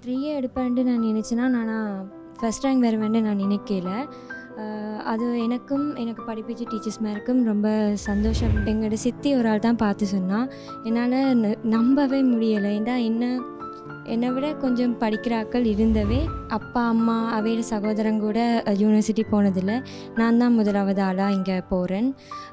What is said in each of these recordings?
த்ரீயே எடுப்பேன்ட்டு நான் நினச்சேன்னா நான் ஃபஸ்ட் ரேங்க் வருவேன்ட்டு நான் நினைக்கல. அது எனக்கும் எனக்கு படிப்பிச்ச டீச்சர்ஸ் மேருக்கும் ரொம்ப சந்தோஷம். எங்களோட சித்தி ஒரு ஆள் தான் பார்த்து சொன்னால் என்னால் ந- நம்பவே முடியலை. ஏன்னா என்ன என்னை விட கொஞ்சம் படிக்கிறாக்கள் இருந்தவே அப்பா அம்மா அவையில் சகோதரங்கூட யூனிவர்சிட்டி போனதில் நான் தான் முதலாவது ஆளாக இங்கே போகிறேன்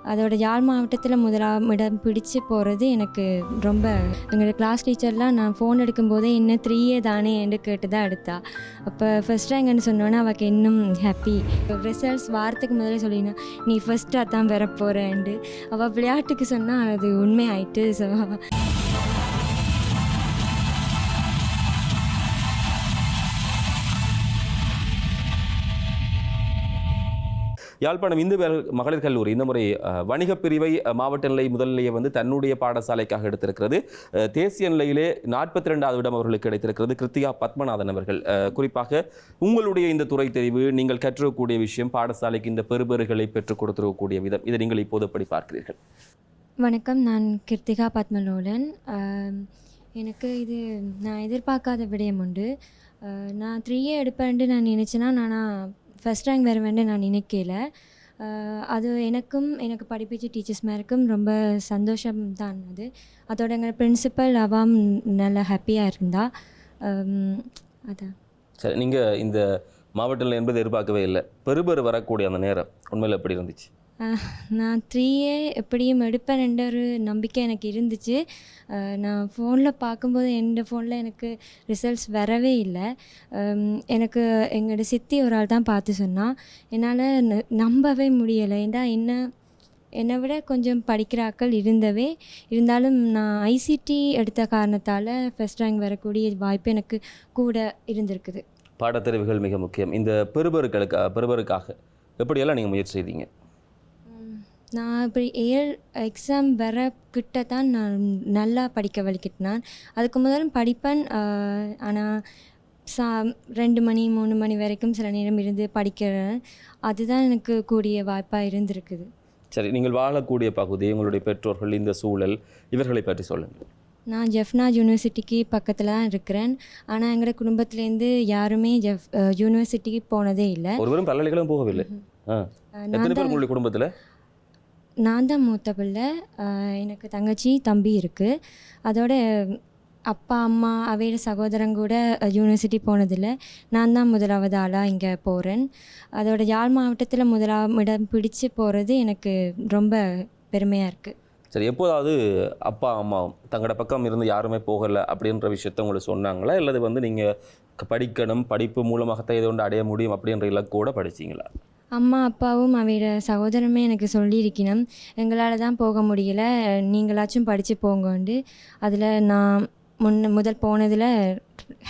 அதோட யாழ் மாவட்டத்தில் முதலாம் இடம் போகிறது எனக்கு ரொம்ப எங்களோட கிளாஸ் டீச்சர்லாம் நான் ஃபோன் எடுக்கும்போதே இன்னும் த்ரீயே தானே என்று கேட்டு தான் எடுத்தா. அப்போ ஃபஸ்ட் ரேங்க்னு சொன்னோன்னே அவளுக்கு இன்னும் ஹாப்பி ரிசல்ட்ஸ் வாரத்துக்கு முதல்ல சொல்லினா நீ ஃபஸ்ட்டாக தான் வர போகிறேன்ட்டு அவள் விளையாட்டுக்கு சொன்னால் அது உண்மை ஆயிட்டு ஸோ யாழ்ப்பாணம் இந்து மகளிர் கல்லூரி. இந்த முறை வணிகப் பிரிவை மாவட்ட நிலை முதல் நிலையை வந்து தன்னுடைய பாடசாலைக்காக எடுத்திருக்கிறது. தேசிய நிலையிலே நாற்பத்தி ரெண்டாவது இடம் அவர்களுக்கு கிடைத்திருக்கிறது. கிருத்திகா பத்மநாதன் அவர்கள். குறிப்பாக உங்களுடைய இந்த துறை தெரிவு நீங்கள் கற்றுக்கக்கூடிய விஷயம் பாடசாலைக்கு இந்த பெறுபேறுகளை பெற்றுக் கொடுத்துருக்கக்கூடிய விதம் இதை நீங்கள் இப்போது எப்படி பார்க்கிறீர்கள்? வணக்கம். நான் கிருத்திகா பத்மலோலன். எனக்கு இது நான் எதிர்பார்க்காத விடயம் உண்டு. நான் த்ரீயே எடுப்பேன்ட்டு நான் நினச்சேன்னா நான் ஃபஸ்ட் ரேங்க் வருவேன்னு நான் நினைக்கல. அது எனக்கும் எனக்கு படிப்பிச்ச டீச்சர்ஸ் மேருக்கும் ரொம்ப சந்தோஷம் தான் அது. அதோட எங்கள் பிரின்சிபல் அவாம் நல்லா ஹாப்பியாக இருந்தா. அதான் சரி நீங்கள் இந்த மாவட்டத்தில் என்பது எதிர்பார்க்கவே இல்லை. பெருபெரு வரக்கூடிய அந்த நேரம் உண்மையில் எப்படி இருந்துச்சு? நான் த்ரீயே எப்படியும் எடுப்பேன்ன்ற ஒரு நம்பிக்கை எனக்கு இருந்துச்சு. நான் ஃபோனில் பார்க்கும்போது எந்த ஃபோனில் எனக்கு ரிசல்ட்ஸ் வரவே இல்லை. எனக்கு எங்களோட சித்தி ஒரு ஆள் தான் பார்த்து சொன்னான் என்னால் ந- நம்பவே முடியலை. ஏன்னா என்ன என்னை விட கொஞ்சம் படிக்கிறாக்கள் இருந்தவே இருந்தாலும் நான் ஐசிடி எடுத்த காரணத்தால் ஃபஸ்ட் ரேங்க் வரக்கூடிய வாய்ப்பு எனக்கு கூட இருந்திருக்குது. பாடத்தெரிவுகள் மிக முக்கியம். இந்த பெறுபேறுகளுக்கு பெருபருக்காக எப்படியெல்லாம் நீங்கள் முயற்சி செய்தீங்க? நான் இப்படி ஏழு எக்ஸாம் வர கிட்ட தான் நான் நல்லா படிக்க வலிக்கிட்டேன் அதுக்கு முதல்ல படிப்பேன். ஆனால் சா ரெண்டு மணி மூணு மணி வரைக்கும் சில நேரம் இருந்து படிக்கிறேன். அதுதான் எனக்கு கூடிய வாய்ப்பாக இருந்திருக்குது. சரி நீங்கள் வாழக்கூடிய பகுதி உங்களுடைய பெற்றோர்கள் இந்த சூழல் இவர்களை பற்றி சொல்லுங்கள். நான் ஜெஃப்னா யூனிவர்சிட்டிக்கு பக்கத்தில் தான் இருக்கிறேன். ஆனால் எங்களோட குடும்பத்துலேருந்து யாருமே ஜெஃப் யூனிவர்சிட்டிக்கு போனதே இல்லை. ஒருவரும் பல்கலைக்கழகம் போகவில்லை. ஆ. எத்தனை பேர் உங்களுடைய குடும்பத்தில்? நான் தான் மூத்த பிள்ளை. எனக்கு தங்கச்சி தம்பி இருக்குது அதோட அப்பா அம்மா அவையோட சகோதரன் கூட யூனிவர்சிட்டி போனதில்லை. நான் தான் முதலாவது ஆளாக இங்கே போகிறேன் அதோட யாழ் மாவட்டத்தில் முதலாம் இடம் பிடிச்சு போகிறது எனக்கு ரொம்ப பெருமையாக இருக்குது சரி எப்போதாவது அப்பா அம்மாவும் தங்களோட பக்கம் இருந்து யாருமே போகலை அப்படின்ற விஷயத்த உங்களுக்கு சொன்னாங்களா? அல்லது வந்து நீங்கள் படிக்கணும் படிப்பு மூலமாகத்தான் இதை ஒன்று அடைய முடியும் அப்படின்ற இலக்கோடு படிச்சிங்களா? அம்மா அப்பாவும் அவையோட சகோதரமே எனக்கு சொல்லியிருக்கணும். எங்களால் தான் போக முடியல. நீங்களாச்சும் படித்து போங்கண்டு. அதில் நான் முன்ன முதல் போனதில்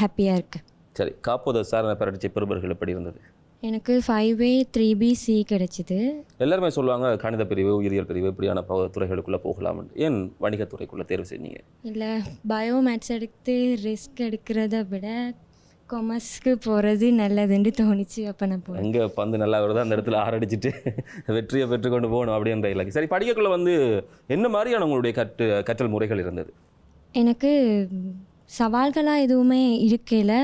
ஹாப்பியாக இருக்குது சரி காப்போத சாரண பரீட்சை பெறுபர்கள் எப்படி இருந்தது? எனக்கு five A three B C கிடச்சிது. எல்லாருமே சொல்லுவாங்க கணித பிரிவு உயிரியல் பிரிவு இப்படியான துறைகளுக்குள்ளே போகலாம் ஏன் வணிகத்துறைக்குள்ளே தேர்வு செஞ்சீங்க இல்லை பயோ மேத்ஸ் எடுத்து ரிஸ்க் எடுக்கிறத விட கொமர்ஸ்க்கு போகிறது நல்லதுன்னு தோணுச்சு. அப்போ நான் போனேன். எங்கே பந்து நல்லா வருதோ அந்த இடத்துல ஆரடிச்சிட்டு வெற்றியை பெற்றுக்கொண்டு போகணும் அப்படின்ற இலக்கு சரி படிக்கக்குள்ள வந்து என்ன மாதிரியான உங்களுடைய கற்று கற்றல் முறைகள் இருந்தது? எனக்கு சவால்களாக எதுவுமே இருக்கையில்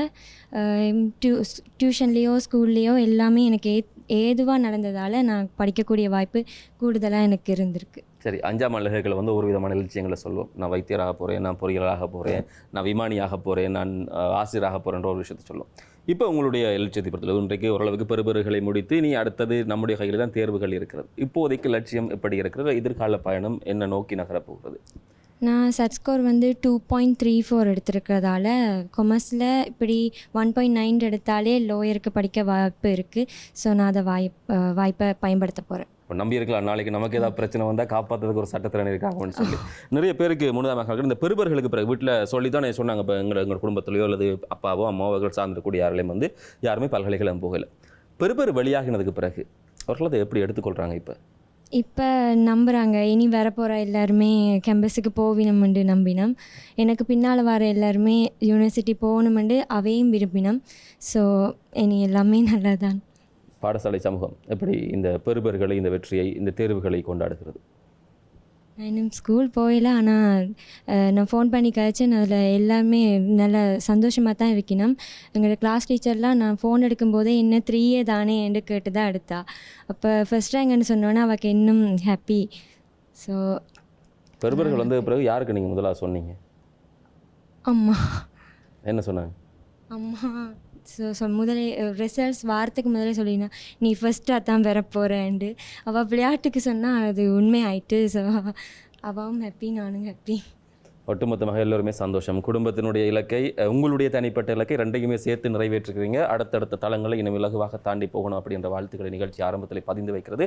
டியூ டியூஷன்லேயோ ஸ்கூல்லேயோ எல்லாமே எனக்கு ஏ ஏதுவாக நடந்ததால் நான் படிக்கக்கூடிய வாய்ப்பு கூடுதலாக எனக்கு இருந்திருக்கு. சரி அஞ்சாம் அழகுகளை வந்து ஒரு விதமான லட்சியங்களை சொல்லுவோம் நான் வைத்தியராக போகிறேன் நான் பொறியியலாக போகிறேன் நான் விமானியாக போகிறேன் நான் ஆசிரியராக போகிறேன்ற ஒரு விஷயத்தை சொல்லுவோம் இப்போ உங்களுடைய லட்சியத்தை பொறுத்தல இன்றைக்கு ஓரளவுக்கு பெறுபேறுகளை முடித்து நீ அடுத்தது நம்முடைய கையில் தான் தேர்வுகள் இருக்கிறது. இப்போதைக்கு லட்சியம் எப்படி இருக்கிறது? எதிர்கால பயணம் என்ன நோக்கி நகரப்போகிறது நான் சட் ஸ்கோர் வந்து டூ பாயிண்ட் த்ரீ ஃபோர் எடுத்திருக்கிறதால கொமர்ஸில் இப்படி ஒன் பாயிண்ட் நைன் எடுத்தாலே லோயருக்கு படிக்க வாய்ப்பு இருக்குது ஸோ நான் அதை வாய்ப் வாய்ப்பை பயன்படுத்த போகிறேன் இப்போ நம்பி இருக்கலாம் நாளைக்கு நமக்கு ஏதாவது பிரச்சனை வந்தால் காப்பாற்றுறதுக்கு ஒரு சட்டத்திறன் இருக்காங்கன்னு சொல்லி. நிறைய பேருக்கு முன்னதாக இந்த பெருபர்களுக்கு பிறகு வீட்டில் சொல்லி தான் சொன்னாங்க. இப்போ எங்கள் எங்கள் குடும்பத்திலையோ அல்லது அப்பாவோ அம்மாவோ அவர்கள் சார்ந்திருக்கக்கூடிய யாரிலையும் வந்து யாருமே பல்கலைக்கழகம் போகலை. பெருபர் வெளியாகினதுக்கு பிறகு அவர்கள் அதை எப்படி எடுத்துக்கொள்கிறாங்க இப்போ? இப்போ நம்புகிறாங்க இனி வரப்போகிற எல்லாருமே கேம்பஸுக்கு போவினம்ண்டு நம்பினம். எனக்கு பின்னால் வர எல்லாருமே யூனிவர்சிட்டி போகணுமெண்டு அவையும் விரும்பினம். ஸோ இனி எல்லாமே நல்லதான் பாடசாலை சமூகம் எப்படி இந்த பெறுபர்களை இந்த வெற்றியை இந்த தேர்வுகளை கொண்டாடுகிறது? நான் இன்னும் ஸ்கூல் போயில ஆனால் நான் ஃபோன் பண்ணி கழிச்சேன். அதில் எல்லாமே நல்ல சந்தோஷமாக தான் இருக்கணும். எங்களோட கிளாஸ் டீச்சர்லாம் நான் ஃபோன் எடுக்கும்போதே இன்னும் த்ரீயே தானே என்று கேட்டு தான் எடுத்தா. அப்போ ஃபஸ்ட் ரேங்க்னு சொன்னோன்னே அவளுக்கு இன்னும் ஹாப்பி ஸோ பெருபர்கள் வந்த பிறகு யாருக்கு நீங்கள் முதலாக சொன்னீங்க? அம்மா. என்ன சொன்னாங்க? அம்மா. ஸோ ஸோ முதலே ரிசல்ட்ஸ் வாரத்துக்கு முதலே சொல்லினா நீ ஃபஸ்ட்டாக தான் வர போகிறேன்ட்டு அவள் விளையாட்டுக்கு சொன்னால் அது உண்மை ஆயிட்டு ஸோ அவவும் ஹாப்பி நானும் ஹாப்பி ஒட்டுமொத்தமாக எல்லோருமே சந்தோஷம். குடும்பத்தினுடைய இலக்கை உங்களுடைய தனிப்பட்ட இலக்கை ரெண்டையுமே சேர்த்து நிறைவேற்றுக்கிறீங்க அடுத்தடுத்த தளங்களை இன்னும் இலகுவாக தாண்டி போகணும் அப்படின்ற வாழ்த்துக்களை நிகழ்ச்சி ஆரம்பத்தில் பதிந்து வைக்கிறது.